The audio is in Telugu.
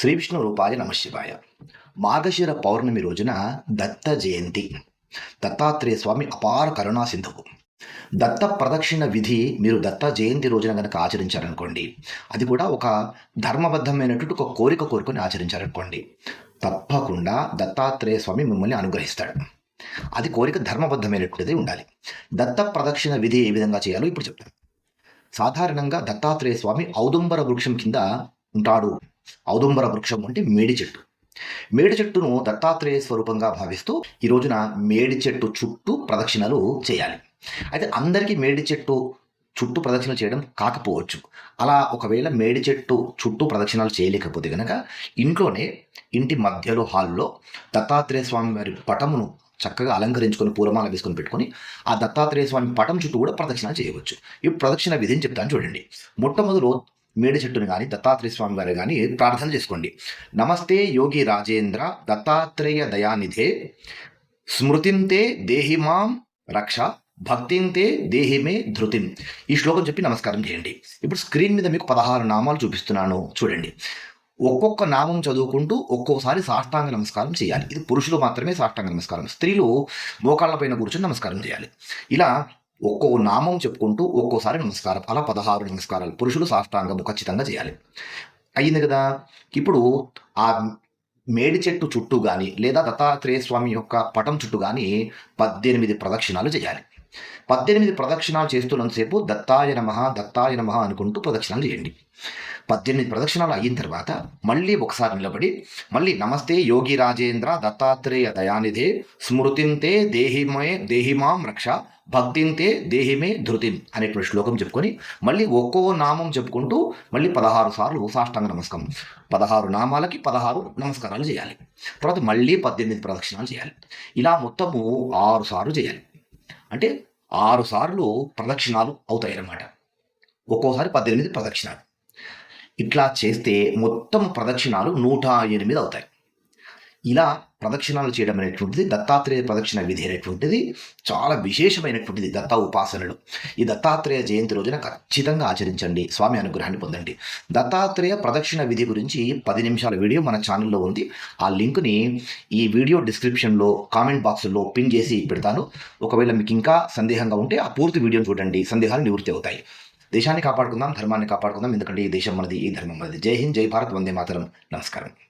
శ్రీ విష్ణు రూపాయ నమశివాయ మార్గశిర పౌర్ణమి రోజున దత్త జయంతి. దత్తాత్రేయ స్వామి అపార కరుణా సింధువు. దత్త ప్రదక్షిణ విధి మీరు దత్త జయంతి రోజున కనుక ఆచరించారనుకోండి అది కూడా ఒక ధర్మబద్ధమైనటువంటి ఒక కోరిక కోరుకొని ఆచరించారనుకోండి తప్పకుండా దత్తాత్రేయ స్వామి మిమ్మల్ని అనుగ్రహిస్తాడు. అది కోరిక ధర్మబద్ధమైనటువంటిది ఉండాలి. దత్త ప్రదక్షిణ విధి ఏ విధంగా చేయాలో ఇప్పుడు చెప్తాను. సాధారణంగా దత్తాత్రేయ స్వామి ఔదుంబర వృక్షం కింద ఉంటాడు. ఔదుంబర వృక్షం అంటే మేడి చెట్టు. మేడి చెట్టును దత్తాత్రేయ స్వరూపంగా భావిస్తూ ఈ రోజున మేడి చెట్టు చుట్టూ ప్రదక్షిణలు చేయాలి. అయితే అందరికీ మేడి చెట్టు చుట్టూ ప్రదక్షిణ చేయడం కాకపోవచ్చు. అలా ఒకవేళ మేడి చెట్టు చుట్టూ ప్రదక్షిణాలు చేయలేకపోతే కనుక ఇంట్లోనే ఇంటి మధ్యలో హాల్లో దత్తాత్రేయ స్వామి వారి పటమును చక్కగా అలంకరించుకొని పూలమాల వేసుకొని పెట్టుకొని ఆ దత్తాత్రేయ స్వామి పటం చుట్టూ కూడా ప్రదక్షిణ చేయవచ్చు. ఈ ప్రదక్షిణ విధిని చెప్తాను చూడండి. మొట్టమొదలు మేడి చెట్టును కానీ దత్తాత్రేయ స్వామి వారు కానీ ప్రార్థన చేసుకోండి. నమస్తే యోగి రాజేంద్ర దత్తాత్రేయ దయానిధే స్మృతింతే దేహిమాం రక్ష భక్తింతే దేహిమే ధృతిం. ఈ శ్లోకం చెప్పి నమస్కారం చేయండి. ఇప్పుడు స్క్రీన్ మీద మీకు పదహారు నామాలు చూపిస్తున్నాను చూడండి. ఒక్కొక్క నామం చదువుకుంటూ ఒక్కోసారి సాష్టాంగ నమస్కారం చేయాలి. ఇది పురుషులు మాత్రమే సాష్టాంగ నమస్కారం స్త్రీలు మోకాళ్ళపైన కూర్చొని నమస్కారం చేయాలి. ఇలా ఒక్కో నామం చెప్పుకుంటూ ఒక్కోసారి నమస్కారం. అలా పదహారు నమస్కారాలు. పురుషులు సాష్టాంగము ఖచ్చితంగా చేయాలి. అయ్యింది కదా? ఇప్పుడు ఆ మేడి చెట్టు చుట్టూ కానీ లేదా దత్తాత్రేయ స్వామి యొక్క పటం చుట్టూ కానీ పద్దెనిమిది ప్రదక్షిణాలు చేయాలి. పద్దెనిమిది ప్రదక్షిణాలు చేస్తున్నంతసేపు దత్తాయ నమ దత్తాయ నమ అనుకుంటూ ప్రదక్షిణాలు చేయండి. పద్దెనిమిది ప్రదక్షిణాలు అయిన తర్వాత మళ్ళీ ఒకసారి నిలబడి మళ్ళీ నమస్తే యోగి రాజేంద్ర దత్తాత్రేయ దయానిధే స్మృతింతే దేహిమే దేహిమాం రక్ష భక్తింతే దేహిమే ధృతిం అనేటువంటి శ్లోకం చెప్పుకొని మళ్ళీ ఒక్కో నామం చెప్పుకుంటూ మళ్ళీ పదహారు సార్లు సాష్టాంగ నమస్కారం పదహారు నామాలకి పదహారు నమస్కారాలు చేయాలి. తర్వాత మళ్ళీ పద్దెనిమిది ప్రదక్షిణాలు చేయాలి. ఇలా మొత్తము ఆరు సార్లు చేయాలి. అంటే ఆరు సార్లు ప్రదక్షిణాలు అవుతాయన్నమాట. ఒక్కోసారి పద్దెనిమిది ప్రదక్షిణాలు. ఇట్లా చేస్తే మొత్తం ప్రదక్షిణాలు నూట ఎనిమిది అవుతాయి. ఇలా ప్రదక్షిణాలు చేయడం అనేటువంటిది దత్తాత్రేయ ప్రదక్షిణ విధి అనేటువంటిది చాలా విశేషమైనటువంటిది దత్త ఉపాసనలు. ఈ దత్తాత్రేయ జయంతి రోజున ఖచ్చితంగా ఆచరించండి స్వామి అనుగ్రహాన్ని పొందండి. దత్తాత్రేయ ప్రదక్షిణ విధి గురించి పది నిమిషాల వీడియో మన ఛానల్లో ఉంది. ఆ లింక్ని ఈ వీడియో డిస్క్రిప్షన్లో కామెంట్ బాక్స్లో పిన్ చేసి పెడతాను. ఒకవేళ మీకు ఇంకా సందేహంగా ఉంటే ఆ పూర్తి వీడియోని చూడండి సందేహాలు నివృత్తి అవుతాయి. దేశాన్ని కాపాడుకుందాం ధర్మాన్ని కాపాడుకుందాం ఎందుకంటే ఈ దేశం మనది ఈ ధర్మం మనది. జై హింద్ జై భారత్ వందే మాతరం. నమస్కారం.